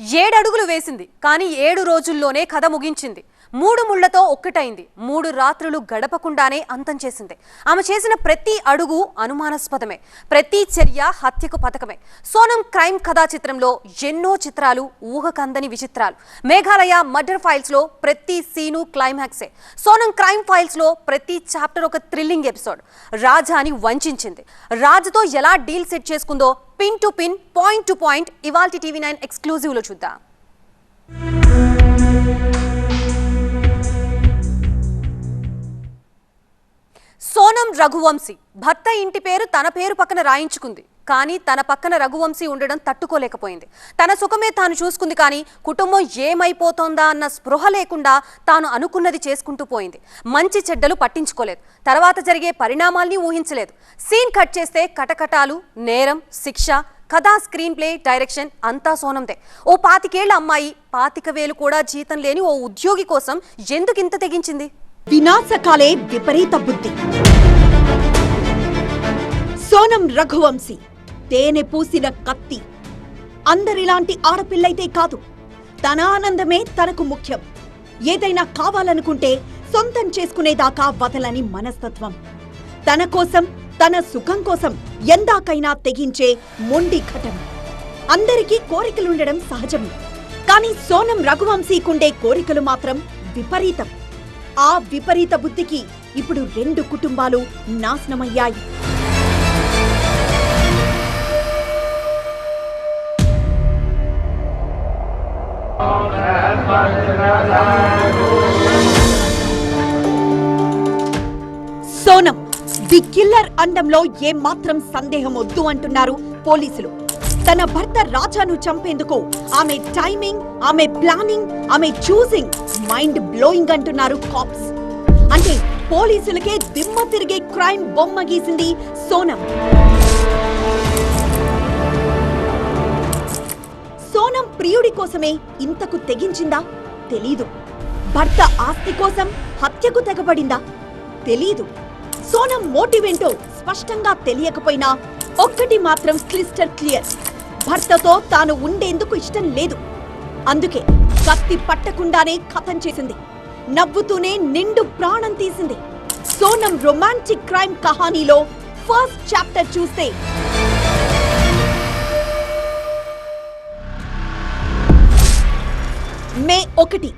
ఏడడుగులు వేసింది. కానీ ఏడు రోజుల్లోనే కథ ముగించింది. మూడు ముళ్ళతో ఒక్కటైంది. మూడు రాత్రులు గడపకుండానే అంతం చేసింది. ఆమె చేసిన ప్రతి అడుగు అనుమానాస్పదమే. ప్రతి చర్య హత్యకు పథకమే. సోనం క్రైమ్ కథా చిత్రంలో ఎన్నో చిత్రాలు ఊహకందని విచిత్రాలు. మేఘాలయ మర్డర్ ఫైల్స్లో ప్రతి సీను క్లైమాక్సే. సోనం క్రైమ్ ఫైల్స్లో ప్రతి చాప్టర్ ఒక థ్రిల్లింగ్ ఎపిసోడ్. రాజాని వంచింది రాజుతో ఎలా deal set చేసుకుందో pin to pin point to point ఇవాల్టి టీవీ నైన్ ఎక్స్క్లూజివ్లో చూద్దాం. సోనం రఘువంశీ. భర్త ఇంటి పేరు తన పేరు పక్కన రాయించుకుంది. కానీ తన పక్కన రఘువంశీ ఉండడం తట్టుకోలేకపోయింది. తన సుఖమే తాను చూసుకుంది కానీ కుటుంబం ఏమైపోతోందా అన్న స్పృహ లేకుండా తాను అనుకున్నది చేసుకుంటూ పోయింది. మంచి చెడ్డలు పట్టించుకోలేదు. తర్వాత జరిగే పరిణామాల్ని ఊహించలేదు. సీన్ కట్ చేస్తే కటకటాలు నేరం శిక్ష కథా స్క్రీన్ ప్లే డైరెక్షన్ అంతా సోనందే. ఓ పాతికేళ్ళ అమ్మాయి పాతిక వేలు కూడా జీతం లేని ఓ ఉద్యోగి కోసం ఎందుకు ఇంత తెగించింది? వినాశకాలే విపరీత బుద్ధి. సోనం రఘువంశీ తేనె పూసిన కత్తి. అందరిలాంటి ఆడపిల్లైతే కాదు తన ఆనందమే తనకు ముఖ్యం. ఏదైనా కావాలనుకుంటే సొంతం చేసుకునేదాకా వదలని మనస్తత్వం. తన కోసం తన సుఖం కోసం ఎందాకైనా తెగించే మొండి ఘటన. అందరికీ కోరికలుండడం సహజమే. కానీ సోనం రఘువంశీకుండే కోరికలు మాత్రం విపరీతం. ఆ విపరీత బుద్ధికి ఇప్పుడు రెండు కుటుంబాలు నాశనమయ్యాయి. సోనం ది కిల్లర్ అండంలో ఏమాత్రం సందేహం వద్దు అంటున్నారు పోలీసులు. తన భర్త రాజాను చంపేందుకు ఆమె టైమింగ్ ఆమె ప్లానింగ్ ఆమె చూసింగ్ మైండ్ బ్లోయింగ్ అంటున్నారు కాప్స్ అంటే పోలీసులకే దిమ్మ తిరిగే క్రైమ్ బొమ్మ గీసింది సోనం. సోనం ప్రియుడి కోసమే ఇంతకు తెగించిందా? తెలీదు. భర్త ఆస్తి కోసం హత్యకు తెగబడిందా? తెలీదు. సోనం మోటివేంటో స్పష్టంగా తెలియకపోయినా ఒక్కటి మాత్రం క్లిస్టర్ క్లియర్. భర్తతో తాను ఉండేందుకు ఇష్టం లేదు. అందుకే కత్తి పట్టకుండానే కథం చేసింది. నవ్వుతూనే నిండు ప్రాణం తీసింది. సోనం రొమాంటిక్ క్రైమ్ కహానీలో ఫస్ట్ చాప్టర్ చూస్తే మే ఒకటి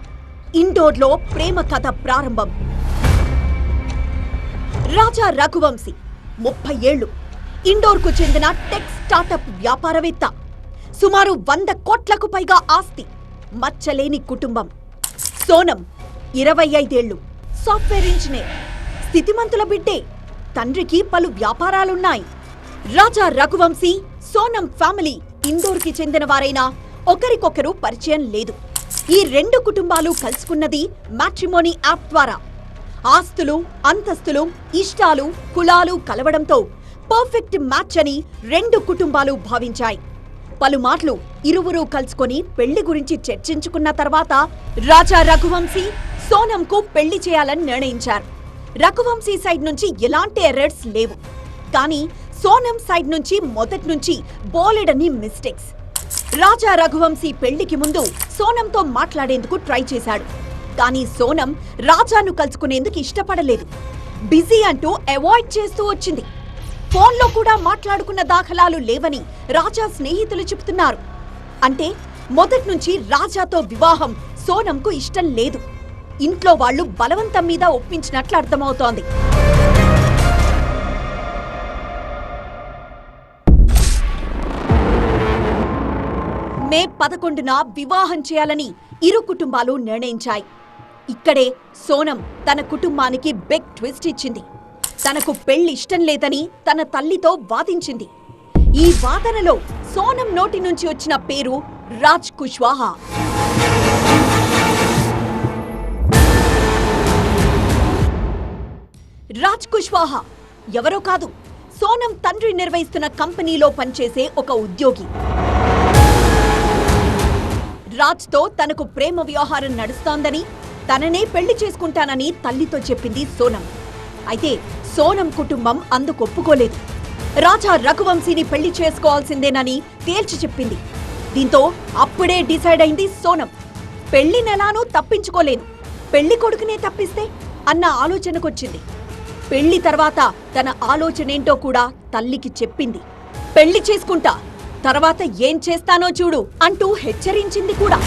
ఇండోర్లో ప్రేమ కథ ప్రారంభం. రాజా రఘువంశీ ముప్పై ఏళ్ళు. ఇండోర్కు చెందిన టెక్ స్టార్టప్ వ్యాపారవేత్త. సుమారు వంద కోట్లకు పైగా ఆస్తి. మచ్చలేని కుటుంబం. సోనం ఇరవై ఐదేళ్ళు సాఫ్ట్వేర్ ఇంజనీర్. స్థితిమంతుల బిడ్డే. తండ్రికి పలు వ్యాపారాలున్నాయి. రాజా రఘువంశీ సోనం ఫ్యామిలీ ఇండోర్కి చెందిన వారైనా ఒకరికొకరు పరిచయం లేదు. ఈ రెండు కుటుంబాలు కలుసుకున్నది మ్యాట్రిమోనీ యాప్ ద్వారా. ఆస్తులు అంతస్తులు ఇష్టాలు కులాలు కలవడంతో పర్ఫెక్ట్ మ్యాచ్ అని రెండు కుటుంబాలు భావించాయి. పలుమార్లు ఇరువురు కలుసుకొని పెళ్ళి గురించి చర్చించుకున్న తర్వాత రాజా రఘువంశీ సోనంకు పెళ్ళి చేయాలని నిర్ణయించారు. రఘువంశీ సైడ్ నుంచి ఎలాంటి ఎర్రర్స్ లేవు. కానీ సోనం సైడ్ నుంచి మొదటి నుంచి బోలెడని మిస్టేక్స్. రాజా రఘువంశీ పెళ్ళికి ముందు సోనంతో మాట్లాడేందుకు ట్రై చేశాడు. కానీ సోనం రాజాను కలుసుకునేందుకు ఇష్టపడలేదు. బిజీ అంటూ అవాయిడ్ చేస్తూ వచ్చింది. ఫోన్లో కూడా మాట్లాడుకున్న దాఖలాలు లేవని రాజా స్నేహితులు చెబుతున్నారు. అంటే మొదటి నుంచి రాజాతో వివాహం సోనంకు ఇష్టం లేదు. ఇంట్లో వాళ్ళు బలవంతం మీద ఒప్పించినట్లు అర్థమవుతోంది. మే పదకొండున వివాహం చేయాలని ఇరు కుటుంబాలు నిర్ణయించాయి. ఇక్కడే సోనం తన కుటుంబానికి బిగ్ ట్విస్ట్ ఇచ్చింది. తనకు పెళ్ళి ఇష్టం లేదని తన తల్లితో వాదించింది. ఈ వాదనలో సోనం నోటి నుంచి వచ్చిన పేరు రాజ్ కుష్వాహా. రాజ్ కుష్వాహా ఎవరో కాదు సోనం తండ్రి నిర్వహిస్తున్న కంపెనీలో పనిచేసే ఒక ఉద్యోగి. రాజ్తో తనకు ప్రేమ వ్యవహారం నడుస్తోందని తననే పెళ్ళి చేసుకుంటానని తల్లితో చెప్పింది సోనం. అయితే సోనం కుటుంబం అందుకు ఒప్పుకోలేదు. రాజా రఘువంశీని పెళ్ళి చేసుకోవాల్సిందేనని తేల్చి చెప్పింది. దీంతో అప్పుడే డిసైడ్ అయింది సోనం. పెళ్ళి నెలానూ తప్పించుకోలేను పెళ్ళి కొడుకునే తప్పిస్తే అన్న ఆలోచనకొచ్చింది. పెళ్ళి తర్వాత తన ఆలోచనేంటో కూడా తల్లికి చెప్పింది. పెళ్ళి చేసుకుంటా తర్వాత ఏం చేస్తానో చూడు అంటూ హెచ్చరించింది కూడా.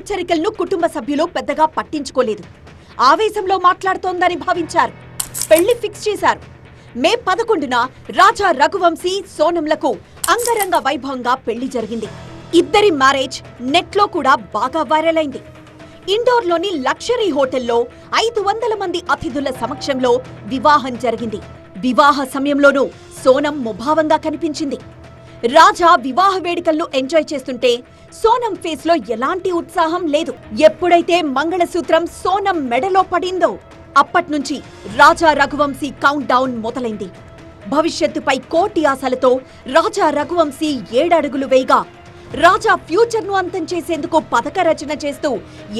హెచ్చరికలను కుటుంబ సభ్యులు పెద్దగా పట్టించుకోలేదు. ఆవేశంలో మాట్లాడుతోందని భావించారు. పెళ్ళి ఫిక్స్ చేశారు. మే పదకొండున రాజా రఘువంశీ సోనంలకు అంగరంగ వైభవంగా పెళ్ళి జరిగింది. ఇద్దరి మ్యారేజ్ నెట్లో కూడా బాగా వైరల్ అయింది. ఇండోర్లోని లక్షరీ హోటల్లో ఐదు వందల మంది అతిథుల సమక్షంలో వివాహం జరిగింది. వివాహ సమయంలోనూ సోనం ముభావంగా కనిపించింది. రాజా వివాహ వేడుకలను ఎంజాయ్ చేస్తుంటే సోనం ఫేస్లో ఎలాంటి ఉత్సాహం లేదు. ఎప్పుడైతే మంగళసూత్రం సోనం మెడలో పడిందో అప్పట్నుంచి రాజా రఘువంశీ కౌంట్ డౌన్ మొదలైంది. భవిష్యత్తుపై కోటి ఆశలతో రాజా రఘువంశీ ఏడడుగులు వేయగా రాజా ఫ్యూచర్ను అంతం చేసేందుకు పథక రచన చేస్తూ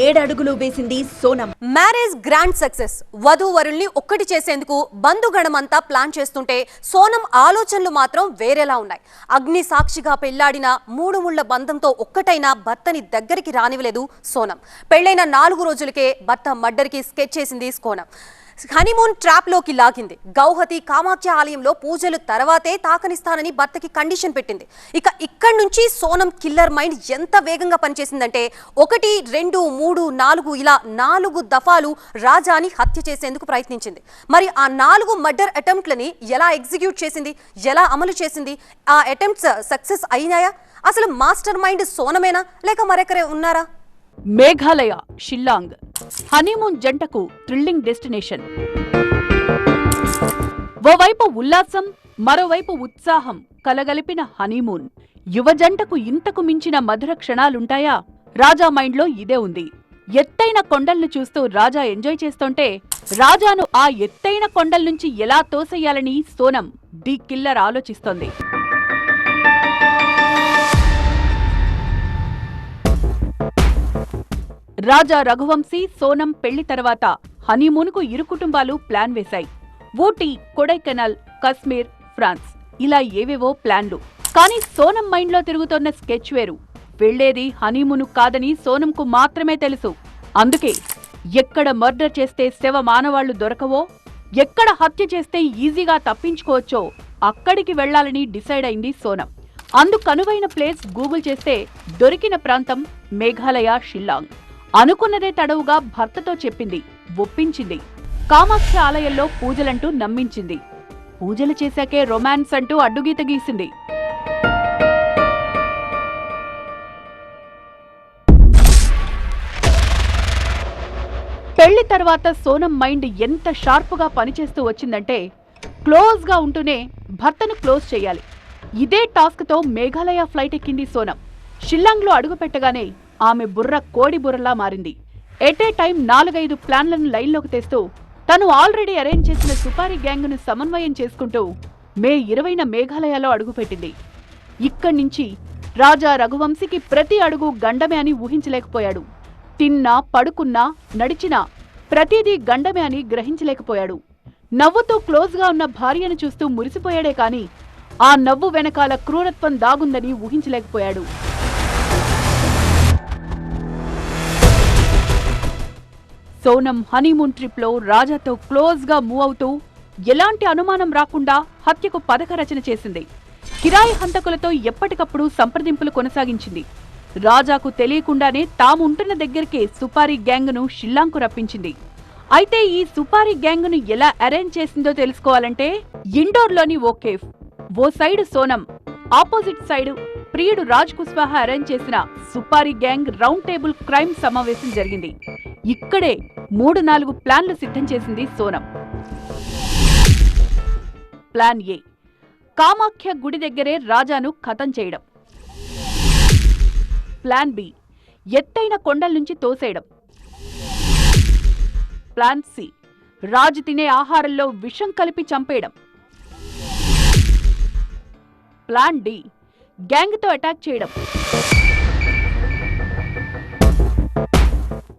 ఏడడుగులు వేసింది సోనం. Marriage grand success. వధూవరుల్ని ఒక్కటి చేసేందుకు బంధుగణమంతా ప్లాన్ చేస్తుంటే సోనం ఆలోచనలు మాత్రం వేరేలా ఉన్నాయి. అగ్ని సాక్షిగా పెళ్ళాడిన మూడు ముళ్ళ బంధంతో ఒక్కటైనా భర్తని దగ్గరికి రానివ్వలేదు సోనం. పెళ్ళైన నాలుగు రోజులకే భర్త మర్డర్కి స్కెచ్ చేసింది సోనం. హనీమూన్ ట్రాప్లోకి లాగింది. గౌహతి కామాఖ్య ఆలయంలో పూజలు తర్వాతే తాకనిస్తానని భర్తకి కండిషన్ పెట్టింది. ఇక ఇక్కడి నుంచి సోనం కిల్లర్ మైండ్ ఎంత వేగంగా పనిచేసిందంటే ఒకటి రెండు మూడు నాలుగు ఇలా నాలుగు దఫాలు రాజాని హత్య చేసేందుకు ప్రయత్నించింది. మరి ఆ నాలుగు మర్డర్ అటెంప్ట్లని ఎలా ఎగ్జిక్యూట్ చేసింది? ఎలా అమలు చేసింది? ఆ అటెంప్ట్స్ సక్సెస్ అయినాయా? అసలు మాస్టర్ మైండ్ సోనమేనా? లేక మరెక్కరే ఉన్నారా? మేఘాలయ షిల్లాంగ్. హనీమూన్ జంటకు థ్రిల్లింగ్ డెస్టినేషన్. ఓవైపు ఉల్లాసం మరోవైపు ఉత్సాహం కలగలిపిన హనీమూన్. యువ జంటకు ఇంతకు మించిన మధుర క్షణాలుంటాయా? రాజా మైండ్లో ఇదే ఉంది. ఎత్తైన కొండల్ని చూస్తూ రాజా ఎంజాయ్ చేస్తుంటే రాజాను ఆ ఎత్తైన కొండల నుంచి ఎలా తోసేయాలని సోనం ది కిల్లర్ ఆలోచిస్తోంది. రాజా రఘువంశీ సోనం పెళ్ళి తర్వాత హనీమూన్కు ఇరు కుటుంబాలు ప్లాన్ వేశాయి. ఊటీ కొడైకెనాల్ కశ్మీర్ ఫ్రాన్స్. ఇలా ఏవేవో ప్లాన్లు. కానీ సోనం మైండ్లో తిరుగుతోన్న స్కెచ్ వేరు. వెళ్ళేది హనీమూను కాదని సోనంకు మాత్రమే తెలుసు. అందుకే ఎక్కడ మర్డర్ చేస్తే శవ మానవాళ్ళు దొరకవో ఎక్కడ హత్య చేస్తే ఈజీగా తప్పించుకోవచ్చో అక్కడికి వెళ్ళాలని డిసైడ్ అయింది సోనం. అందుకనువైన ప్లేస్ గూగుల్ చేస్తే దొరికిన ప్రాంతం మేఘాలయ షిల్లాంగ్. అనుకున్నదే తడవుగా భర్తతో చెప్పింది ఒప్పించింది. కామాక్షి ఆలయంలో పూజలంటూ నమ్మించింది. పూజలు చేశాకే రొమాన్స్ అంటూ అడ్డుగీత గీసింది. పెళ్ళి తర్వాత సోనం మైండ్ ఎంత షార్ప్గా పనిచేస్తూ వచ్చిందంటే క్లోజ్గా ఉంటూనే భర్తను క్లోజ్ చేయాలి. ఇదే టాస్క్తో మేఘాలయ ఫ్లైట్ ఎక్కింది సోనం. షిల్లాంగ్లో అడుగుపెట్టగానే ఆమె బుర్ర కోడి బుర్రలా మారింది. ఎట్ ఏ టైం నాలుగైదు ప్లాన్లను లైన్లోకి తెస్తూ తను ఆల్రెడీ అరేంజ్ చేసిన సుపారీ గ్యాంగ్ను సమన్వయం చేసుకుంటూ మే ఇరవైన మేఘాలయలో అడుగుపెట్టింది. ఇక్కడి నుంచి రాజా రఘువంశీకి ప్రతి అడుగు గండమే అని ఊహించలేకపోయాడు. తిన్నా పడుకున్నా నడిచినా ప్రతిదీ గండమే అని గ్రహించలేకపోయాడు. నవ్వుతూ క్లోజ్గా ఉన్న భార్యను చూస్తూ మురిసిపోయాడే కాని ఆ నవ్వు వెనకాల క్రూరత్వం దాగుందని ఊహించలేకపోయాడు. సోనం హనీమూన్ ట్రిప్లో రాజాతో క్లోజ్గా మూవ్ అవుతూ ఎలాంటి అనుమానం రాకుండా హత్యకు పథక రచన చేసింది. కిరాయి హంతకులతో ఎప్పటికప్పుడు సంప్రదింపులు కొనసాగించింది. రాజాకు తెలియకుండానే తాము ఉంటున్న దగ్గరికే సుపారీ గ్యాంగ్ను షిల్లాంకు రప్పించింది. అయితే ఈ సుపారీ గ్యాంగ్ను ఎలా అరేంజ్ చేసిందో తెలుసుకోవాలంటే ఇండోర్లోని ఓ కేఫ్ ఓ సైడు సోనం ఆపోజిట్ సైడు ప్రియుడు రాజ్ కుష్వాహా అరేంజ్ చేసిన supari gang round table crime సమావేశం జరిగింది. ఇక్కడే మూడు నాలుగు ప్లాన్లు సిద్ధం చేసింది సోనం. Plan A. కామాఖ్య గుడి దగ్గరే రాజాను ఖతం చేయడం. Plan B. ఎత్తైన కొండల నుంచి తోసేయడం. Plan C. రాజు తినే ఆహారంలో విషం కలిపి చంపేయడం. Plan D. గ్యాంగ్తో అటాక్ చేయడం.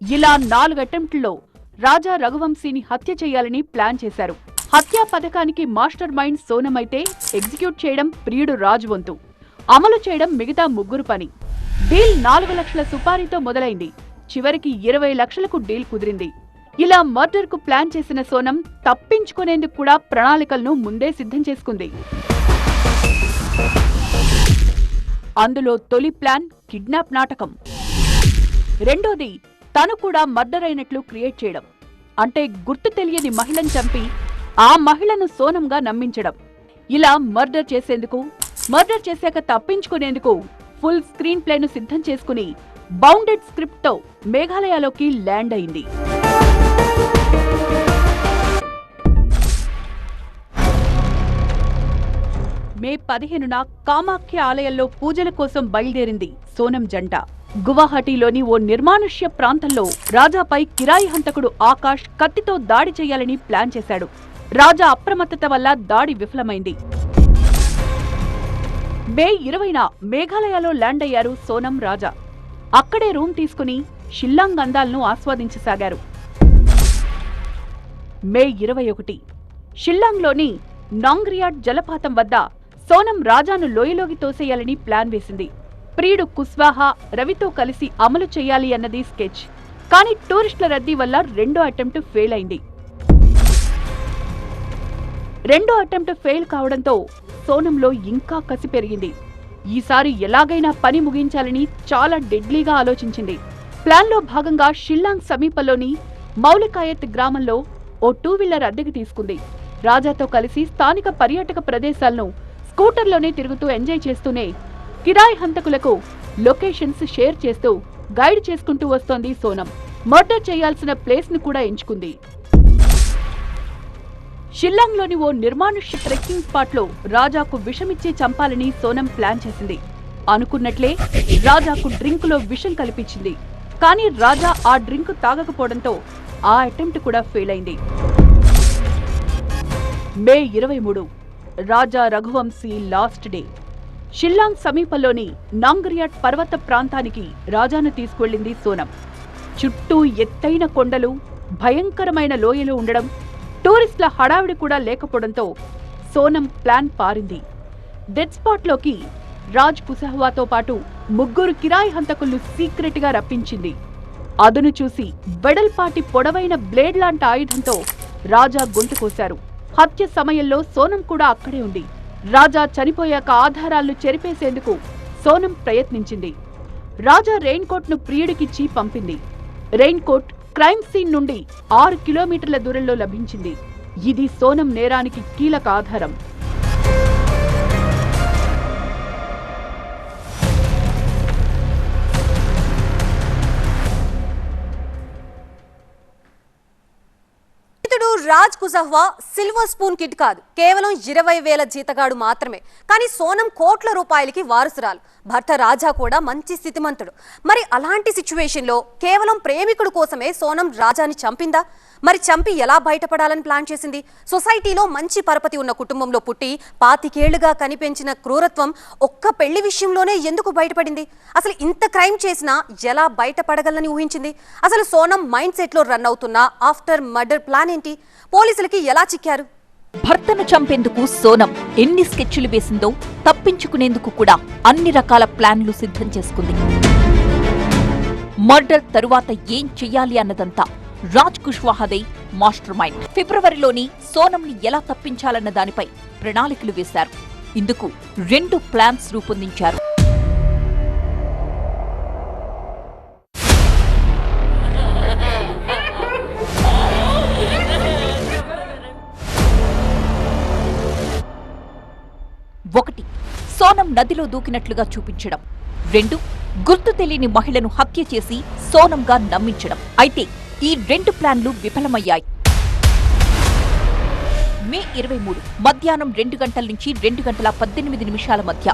ఇలా నాలుగు అటెంప్ట్లో రాజా రఘువంశీని హత్య చేయాలని ప్లాన్ చేశారు. హత్యా పథకానికి మాస్టర్ మైండ్ సోనమైతే ఎగ్జిక్యూట్ చేయడం ప్రియుడు రాజు వంతు అమలు చేయడం మిగతా ముగ్గురు పని. డీల్ నాలుగు లక్షల సుపారీతో మొదలైంది. చివరికి ఇరవై లక్షలకు డీల్ కుదిరింది. ఇలా మర్డర్కు ప్లాన్ చేసిన సోనం తప్పించుకునేందుకు కూడా ప్రణాళికలను ముందే సిద్ధం చేసుకుంది. అందులో తొలి ప్లాన్ కిడ్నాప్ నాటకం. రెండోది తను కూడా మర్డర్ అయినట్లు క్రియేట్ చేయడం. అంటే గుర్తు తెలియని మహిళను చంపి ఆ మహిళను సోనంగా నమ్మించడం. ఇలా మర్డర్ చేసేందుకు మర్డర్ చేశాక తప్పించుకునేందుకు ఫుల్ స్క్రీన్ ప్లేను సిద్ధం చేసుకుని బౌండెడ్ స్క్రిప్ట్తో మేఘాలయలోకి ల్యాండ్ అయింది. మే పదిహేనున కామాఖ్య ఆలయంలో పూజల కోసం బయలుదేరింది సోనం జంట. గువాహటిలోని ఓ నిర్మానుష్య ప్రాంతంలో రాజాపై కిరాయి హంతకుడు ఆకాష్ కత్తితో దాడి చేయాలని ప్లాన్ చేశాడు. రాజా అప్రమత్తత వల్ల దాడి విఫలమైంది. మే ఇరవైన మేఘాలయలో ల్యాండ్ అయ్యారు సోనం రాజా. అక్కడే రూమ్ తీసుకుని షిల్లాంగ్ అందాలను ఆస్వాదించసాగారు. మే ఇరవై ఒకటి షిల్లాంగ్లోని నాంగ్రియాడ్ జలపాతం వద్ద సోనం రాజాను లోయలోకి తోసేయాలని ప్లాన్ వేసింది. ప్రియుడు కుస్వాహా రవితో కలిసి అమలు చేయాలి అన్నది స్కెచ్. కానీ టూరిస్టుల రద్దీ వల్ల రెండో అటెంప్ట్ ఫెయిల్ అయింది. రెండో అటెంప్ట్ ఫెయిల్ కావడంతో సోనంలో ఇంకా కసి పెరిగింది. ఈసారి ఎలాగైనా పని ముగించాలని చాలా డెడ్లీగా ఆలోచించింది. ప్లాన్లో భాగంగా షిల్లాంగ్ సమీపంలోని మౌలికాయత్ గ్రామంలో ఓ టూ వీలర్ అద్దెకి తీసుకుంది. రాజాతో కలిసి స్థానిక పర్యాటక ప్రదేశాలను స్కూటర్లోనే తిరుగుతూ ఎంజాయ్ చేస్తూనే కిరాయి హంతకులకు లొకేషన్స్ షేర్ చేస్తూ గైడ్ చేసుకుంటూ వస్తోంది సోనం. మర్డర్ చేయాల్సిన ప్లేస్ను కూడా ఎంచుకుంది. షిల్లాంగ్లోని ఓ నిర్మానుష్య ట్రెక్కింగ్ స్పాట్లో రాజాకు విషమిచ్చి చంపాలని సోనం ప్లాన్ చేసింది. అనుకున్నట్లే రాజాకు డ్రింకులో విషం కల్పించింది. కానీ రాజా ఆ డ్రింక్ తాగకపోవడంతో ఆ అటెంప్ట్ కూడా ఫెయిల్ అయింది మే ఇరవై మూడు రాజా రఘువంశీ లాస్ట్ డే. షిల్లాంగ్ సమీపంలోని నాంగరియాట్ పర్వత ప్రాంతానికి రాజాను తీసుకువెళ్ళింది సోనం. చుట్టూ ఎత్తైన కొండలు భయంకరమైన లోయలు ఉండడం టూరిస్టుల హడావిడి కూడా లేకపోవడంతో సోనం ప్లాన్ పారింది. డెడ్ స్పాట్లోకి రాజ్ కుసహ్వాతో పాటు ముగ్గురు కిరాయి హంతకులను సీక్రెట్గా రప్పించింది. అదును చూసి వెడల్పాటి పొడవైన బ్లేడ్ లాంటి ఆయుధంతో రాజా గొంతు కోశారు. హత్య సమయంలో సోనం కూడా అక్కడే ఉంది. రాజా చనిపోయాక ఆధారాలను చెరిపేసేందుకు సోనం ప్రయత్నించింది. రాజా రెయిన్ కోట్ను ప్రియుడికిచ్చి పంపింది. రెయిన్ కోట్ క్రైమ్ సీన్ నుండి ఆరు కిలోమీటర్ల దూరంలో లభించింది. ఇది సోనం నేరానికి కీలక ఆధారం. ఇతడు కుజహ్వా సిల్వర్ స్పూన్ కిట్ కాదు. కేవలం ఇరవై వేల జీతగాడు మాత్రమే. కానీ సోనం కోట్ల రూపాయలకి వారసురాలు. భర్త రాజా కూడా మంచి స్థితిమంతుడు. మరి అలాంటి సిచ్యువేషన్లో కేవలం ప్రేమికుడు కోసమే సోనం రాజాని చంపిందా? మరి చంపి ఎలా బయటపడాలని ప్లాన్ చేసింది? సొసైటీలో మంచి పరపతి ఉన్న కుటుంబంలో పుట్టి పాతికేళ్ళుగా కనిపించిన క్రూరత్వం ఒక్క పెళ్ళి విషయంలోనే ఎందుకు బయటపడింది? అసలు ఇంత క్రైమ్ చేసినా ఎలా బయటపడగలని ఊహించింది? అసలు సోనం మైండ్ సెట్లో రన్ అవుతున్న ఆఫ్టర్ మర్డర్ ప్లాన్ ఏంటి? పోలీసులకి ఎలా చిక్కారు? భర్తను చంపేందుకు సోనం ఎన్ని స్కెచ్లు వేసిందో తప్పించుకునేందుకు కూడా అన్ని రకాల ప్లాన్లు సిద్ధం చేసుకుంది. మర్డర్ తరువాత ఏం చెయ్యాలి అన్నదంతా రాజ్ కుష్వాహదే మాస్టర్ మైండ్. ఫిబ్రవరిలోని సోనంని ఎలా తప్పించాలన్న దానిపై ప్రణాళికలు వేశారు. ఇందుకు రెండు ప్లాన్స్ రూపొందించారు. నదిలో దూకినట్లుగా చూపించడం. రెండు గుర్తు తెలియని మహిళను హత్య చేసి సోనంగా నమ్మించడం. అయితే ఈ రెండు ప్లాన్లు విఫలమయ్యాయి. మే ఇరవై మూడు మధ్యాహ్నం రెండు గంటల నుంచి రెండు గంటల పద్దెనిమిది నిమిషాల మధ్య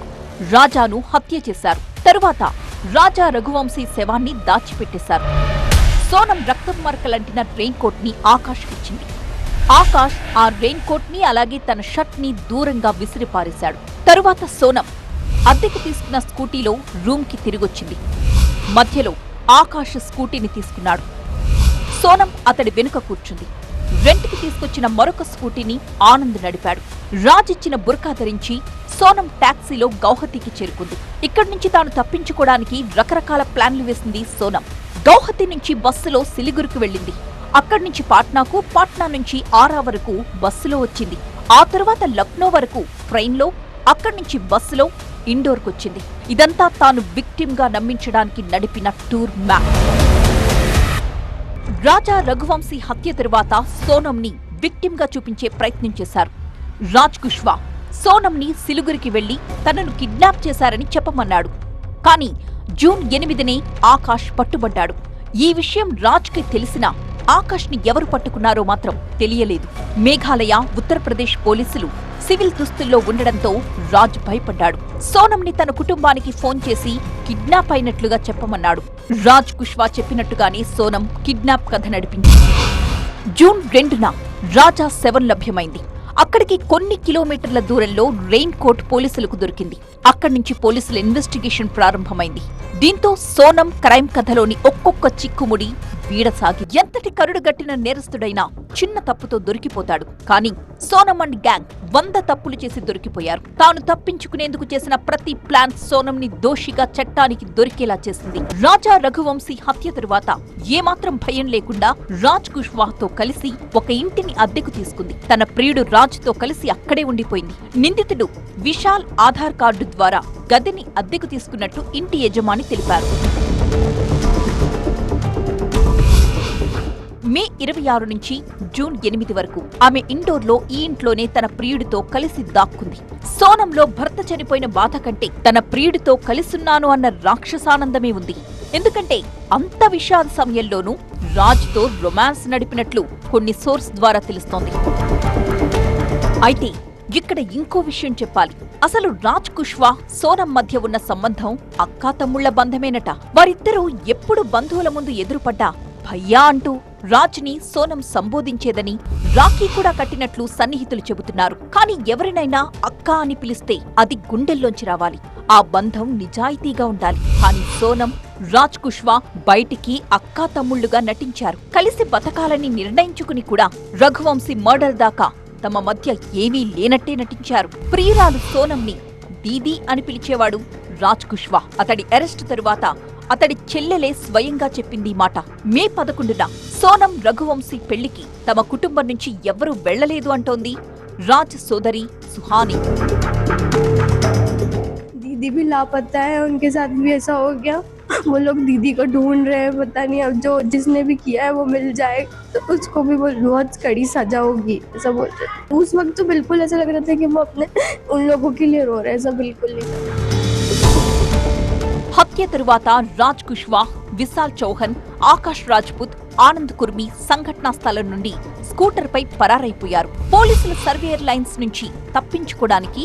రాజాను హత్య చేశారు. తరువాత రాజా రఘువంశీ శవాన్ని దాచిపెట్టేశారు. సోనం రక్తం మరకలంటిన రెయిన్ కోట్ని ఆకాష్కిచ్చింది. ఆకాష్ ఆ రెయిన్ కోట్ని అలాగే తన షర్ట్ని దూరంగా విసిరిపారేశాడు. తరువాత సోనం అద్దెకు తీసుకున్న స్కూటీలో రూమ్కి తిరిగొచ్చింది. మధ్యలో ఆకాష్ స్కూటీని తీసుకున్నాడు. సోనం అతడి వెనుక కూర్చుంది. రెంట్కి తీసుకొచ్చిన మరొక స్కూటీని ఆనంద్ నడిపాడు. రాజ్ ఇచ్చిన బుర్కా ధరించి సోనం టాక్సీలో గౌహతికి చేరుకుంది. ఇక్కడి నుంచి తాను తప్పించుకోవడానికి రకరకాల ప్లాన్లు వేసింది సోనం. గౌహతి నుంచి బస్సులో సిలిగురికి వెళ్ళింది. అక్కడి నుంచి పాట్నాకు పాట్నా నుంచి ఆరా వరకు బస్సులో వచ్చింది. ఆ తర్వాత లక్నో వరకు ట్రైన్లో అక్కడి నుంచి బస్సులో ఇండోర్కు వచ్చింది ఇదంతా తాను విక్టిమ్గా నమ్మించడానికి నడిపిన టూర్ మ్యాప్. రాజా రఘువంశీ హత్య తరువాత సోనంని విక్టిమ్గా చూపించే ప్రయత్నం చేశారు. రాజ్ కుష్వా సోనంని సిలుగురికి వెళ్ళి తనను కిడ్నాప్ చేశారని చెప్పమన్నాడు. కానీ జూన్ ఎనిమిదినే ఆకాష్ పట్టుబడ్డాడు. ఈ విషయం రాజ్కి తెలిసినా ఆకాష్ని ఎవరు పట్టుకున్నారో మాత్రం తెలియలేదు. మేఘాలయ ఉత్తరప్రదేశ్ పోలీసులు సివిల్ దుస్తుల్లో ఉండడంతో రాజ్ భయపడ్డాడు. సోనంని తన కుటుంబానికి ఫోన్ చేసి కిడ్నాప్ అయినట్లుగా చెప్పమన్నాడు. రాజ్ కుష్వా చెప్పినట్టుగానే సోనం కిడ్నాప్ కథ నడిపించింది. జూన్ రెండున రాజా సెవెన్ లభ్యమైంది. అక్కడికి కొన్ని కిలోమీటర్ల దూరంలో రెయిన్ కోట్ పోలీసులకు దొరికింది. అక్కడి నుంచి పోలీసుల ఇన్వెస్టిగేషన్ ప్రారంభమైంది. దీంతో సోనం క్రైమ్ కథలోని ఒక్కొక్క చిక్కుముడి వీడసాగి ఎంతటి కరుడుగట్టిన నేరస్తుడైనా చిన్న తప్పుతో దొరికిపోతాడు. కానీ సోనం అండ్ గ్యాంగ్ వంద తప్పులు చేసి దొరికిపోయారు. తాను తప్పించుకునేందుకు చేసిన ప్రతి ప్లాన్ సోనం ని దోషిగా చట్టానికి దొరికేలా చేసింది. రాజా రఘువంశీ హత్య తరువాత ఏమాత్రం భయం లేకుండా రాజ్ కుష్వాహతో కలిసి ఒక ఇంటిని అద్దెకు తీసుకుంది. తన ప్రియుడు రాజ్తో కలిసి అక్కడే ఉండిపోయింది. నిందితుడు విశాల్ ఆధార్ కార్డు ద్వారా గదిని అద్దెకు తీసుకున్నట్టు ఇంటి యజమాని తెలిపారు. మే ఇరవై ఆరు నుంచి జూన్ ఎనిమిది వరకు ఆమె ఇండోర్లో ఈ ఇంట్లోనే తన ప్రియుడితో కలిసి దాక్కుంది. సోనంలో భర్త చనిపోయిన బాధ కంటే తన ప్రియుడితో కలిసున్నాను అన్న రాక్షసానందమే ఉంది. ఎందుకంటే అంత విషాద సమయంలోనూ రాజ్తో రొమాన్స్ నడిపినట్లు కొన్ని సోర్స్ ద్వారా తెలుస్తోంది. అయితే ఇక్కడ ఇంకో విషయం చెప్పాలి. అసలు రాజ్ కుష్వా సోనం మధ్య ఉన్న సంబంధం అక్కా తమ్ముళ్ళ బంధమేనట. వారిద్దరూ ఎప్పుడు బంధువుల ముందు ఎదురుపడ్డా? భయ్యా అంటూ రాజ్ని సోనం సంబోధించేదని రాఖీ కూడా కట్టినట్లు సన్నిహితులు చెబుతున్నారు. కానీ ఎవరినైనా అక్క అని పిలిస్తే అది గుండెల్లోంచి రావాలి. ఆ బంధం నిజాయితీగా ఉండాలి. కానీ సోనం రాజ్ కుష్వా బయటికి అక్కా తమ్ముళ్ళుగా నటించారు. కలిసి బతకాలని నిర్ణయించుకుని కూడా రఘువంశీ మర్డర్ దాకా తమ మధ్య ఏమీ లేనట్టే నటించారు ప్రియురాలు సోనంని దీదీ అని పిలిచేవాడు రాజ్ కుష్వా అతడి అరెస్టు తరువాత అతడి చెల్లెలే స్వయంగా చెప్పింది ఈ మాట మే పదకొండున సోనం రఘువంశీ పెళ్లికి తమ కుటుంబం నుంచి ఎవ్వరూ వెళ్లలేదు అంటోంది రాజ్ సోదరి సుహాని दीदी भी लापता है उनके साथ भी ऐसा हो गया वो लोग दीदी को ढूंढ रहे हैं, पता नहीं अब जो जिसने भी किया है वो मिल जाए तो उसको भी वो बहुत कड़ी सजा होगी, ऐसा बोल रहे उस वक्त तो बिल्कुल ऐसा लग रहा था कि वो अपने, उन लोगों के लिए रो रहे ऐसा बिल्कुल नहीं। हत्या तरवा ರಾಜ್ ಕುಶ್ವಾಹ್ विशाल ಚೌಹಾನ್ आकाश राजपूत ఆనంద్ కుర్మి సంఘటనా స్థలం నుండి స్కూటర్పై పరారైపోయారు. పోలీసులు సర్వేయర్ లైన్స్ నుంచి తప్పించుకోవడానికి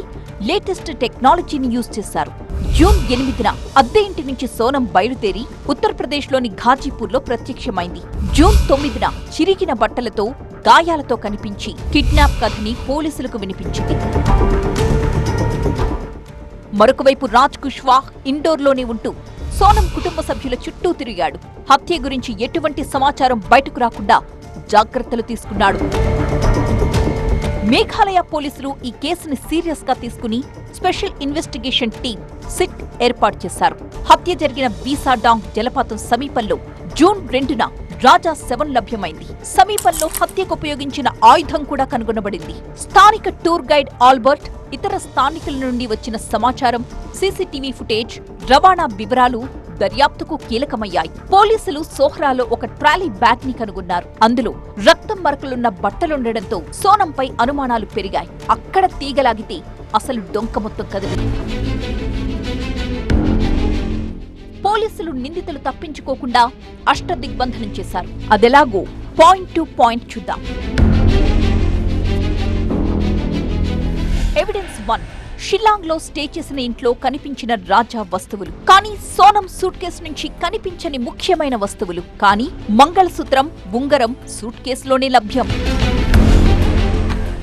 లేటెస్ట్ టెక్నాలజీని యూజ్ చేశారు. జూన్ ఎనిమిదిన అద్దె ఇంటి నుంచి సోనం బయలుదేరి ఉత్తరప్రదేశ్లోని ఘాజీపూర్లో ప్రత్యక్షమైంది. జూన్ తొమ్మిదిన చిరిగిన బట్టలతో గాయాలతో కనిపించి కిడ్నాప్ కథని పోలీసులకు వినిపించింది. మరొకవైపు రాజ్ కుష్వాహ్ ఇండోర్లోనే ఉంటూ సోనం కుటుంబ సభ్యుల చుట్టూ తిరిగాడు. హత్య గురించి ఎటువంటి సమాచారం బయటకు రాకుండా జాగ్రత్తలు తీసుకున్నాడు. మేఘాలయ పోలీసులు ఈ కేసుని సీరియస్గా తీసుకుని స్పెషల్ ఇన్వెస్టిగేషన్ టీం సిట్ ఏర్పాటు చేశారు. హత్య జరిగిన వీసాడాంగ్ జలపాతం సమీపంలో జూన్ రెండున రాజా శవం లభ్యమైంది. సమీపంలో హత్యకు ఉపయోగించిన ఆయుధం కూడా కనుగొనబడింది. స్థానిక టూర్ గైడ్ ఆల్బర్ట్ ఇతర స్థానికుల నుండి వచ్చిన సమాచారం సీసీటీవీ ఫుటేజ్ రవాణా వివరాలు దర్యాప్తుకు కీలకమయ్యాయి. పోలీసులు సోహ్రాలో ఒక ట్రాలీ బ్యాగ్ని కనుగొన్నారు. అందులో రక్తం మరకలున్న బట్టలుండడంతో సోనంపై అనుమానాలు పెరిగాయి. అక్కడ తీగలాగితే అసలు డొంక మొత్తం కదిలింది. పోలీసులు నిందితులు తప్పించుకోకుండా అష్టదిగ్బంధనం చేశారు. అదెలాగో పాయింట్ టు పాయింట్ చూద్దాం. Evidence one. షిల్లాంగ్లో స్టే చేసిన ఇంట్లో కనిపించిన రాజా వస్తువులు. కానీ సోనం సూట్ కేసు నుంచి కనిపించని ముఖ్యమైన వస్తువులు. కానీ మంగళసూత్రం ఉంగరం సూట్ కేసులోనే లభ్యం.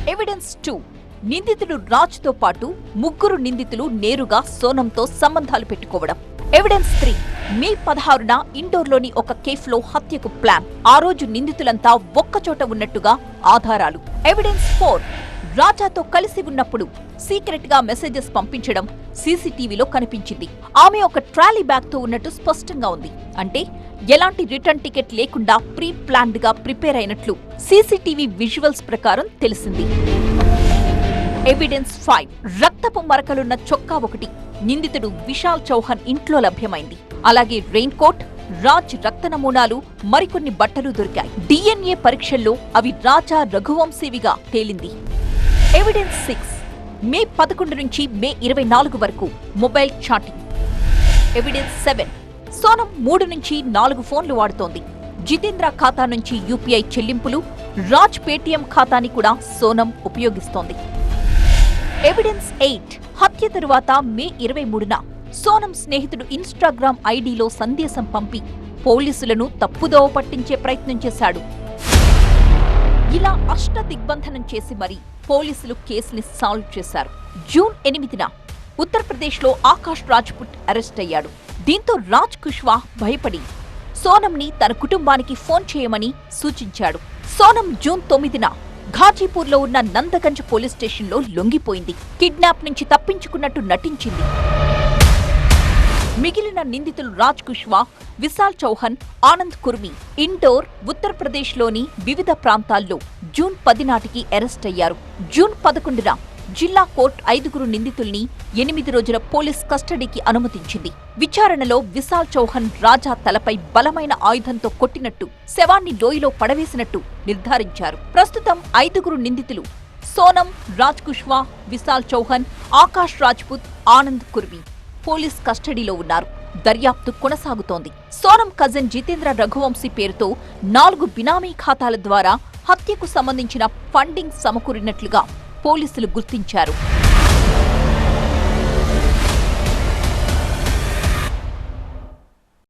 Evidence two. నిందితుడు రాజ్తో పాటు ముగ్గురు నిందితులు నేరుగా సోనంతో సంబంధాలు పెట్టుకోవడం. ఎవిడెన్స్ త్రీ మే పదహారున ఇండోర్లోని ఒక కేఫ్లో హత్యకు ప్లాన్ ఆ రోజు నిందితులంతా ఒక్కచోట ఉన్నట్టుగా ఆధారాలు. ఎవిడెన్స్ ఫోర్ రాజాతో కలిసి ఉన్నప్పుడు సీక్రెట్గా మెసేజెస్ పంపించడం సీసీటీవీలో కనిపించింది. ఆమె ఒక ట్రాలీ బ్యాగ్తో ఉన్నట్టు స్పష్టంగా ఉంది. అంటే ఎలాంటి రిటర్న్ టికెట్ లేకుండా ప్రీ ప్లాన్డ్గా ప్రిపేర్ అయినట్లు సీసీటీవీ విజువల్స్ ప్రకారం తెలిసింది. ఎవిడెన్స్ ఫైవ్ రక్తపు మరకలున్న చొక్కా ఒకటి. నిందితుడు విశాల్ చౌహాన్ ఇంట్లో లభ్యమైంది. అలాగే రెయిన్ కోట్ రాజ్ రక్త నమూనాలు మరికొన్ని బట్టలు దొరికాయి. డిఎన్ఏ పరీక్షల్లో అవి రాజా రఘువంశీవిగా తేలింది. ఎవిడెన్స్ సిక్స్ మే పదకొండు నుంచి మే ఇరవై నాలుగు వరకు mobile chatting. Evidence seven Sonam మూడు నుంచి నాలుగు ఫోన్లు వాడుతోంది. జితేంద్ర ఖాతా నుంచి యూపీఐ చెల్లింపులు రాజ్ పేటీఎం ఖాతాని కూడా సోనం ఉపయోగిస్తోంది. ఎవిడెన్స్ ఎయిట్ హత్య తరువాత మే ఇరవై మూడున సోనం స్నేహితుడు ఇన్స్టాగ్రామ్ ఐడిలో సందేశం పంపి పోలీసులను తప్పుదోవ పట్టించే ప్రయత్నం చేశాడు. ఇలా అష్ట దిగ్బంధనం చేసి మరీ పోలీసులు కేసుని సాల్వ్ చేశారు. జూన్ ఎనిమిదిన ఉత్తరప్రదేశ్లో ఆకాష్ రాజ్పుట్ అరెస్ట్ అయ్యాడు. దీంతో రాజ్ కుష్వా భయపడి సోనంని తన కుటుంబానికి ఫోన్ చేయమని సూచించాడు. సోనం జూన్ తొమ్మిదిన ఘాజీపూర్లో ఉన్న నందగంజ్ పోలీస్ స్టేషన్లో లొంగిపోయింది. కిడ్నాప్ నుంచి తప్పించుకున్నట్టు నటించింది. మిగిలిన నిందితులు రాజ్ కుష్వా విశాల్ చౌహాన్ ఆనంద్ కుర్మి. ఇండోర్ ఉత్తరప్రదేశ్లోని వివిధ ప్రాంతాల్లో జూన్ పది నాటికి అరెస్ట్ అయ్యారు. జూన్ పదకొండున జిల్లా కోర్టు ఐదుగురు నిందితుల్ని ఎనిమిది రోజుల పోలీస్ కస్టడీకి అనుమతించింది. విచారణలో విశాల్ చౌహాన్ రాజా తలపై బలమైన ఆయుధంతో కొట్టినట్టు శవాన్ని లోయలో పడవేసినట్టు నిర్ధారించారు. ప్రస్తుతం ఐదుగురు నిందితులు సోనం రాజ్ కుష్వా విశాల్ చౌహాన్ ఆకాష్ రాజ్పుత్ ఆనంద్ కుర్వి పోలీస్ కస్టడీలో ఉన్నారు. దర్యాప్తు కొనసాగుతోంది. సోనం కజిన్ జితేంద్ర రఘువంశీ పేరుతో నాలుగు బినామీ ఖాతాల ద్వారా హత్యకు సంబంధించిన ఫండింగ్ సమకూరినట్లుగా పోలీసులు గుర్తించారు.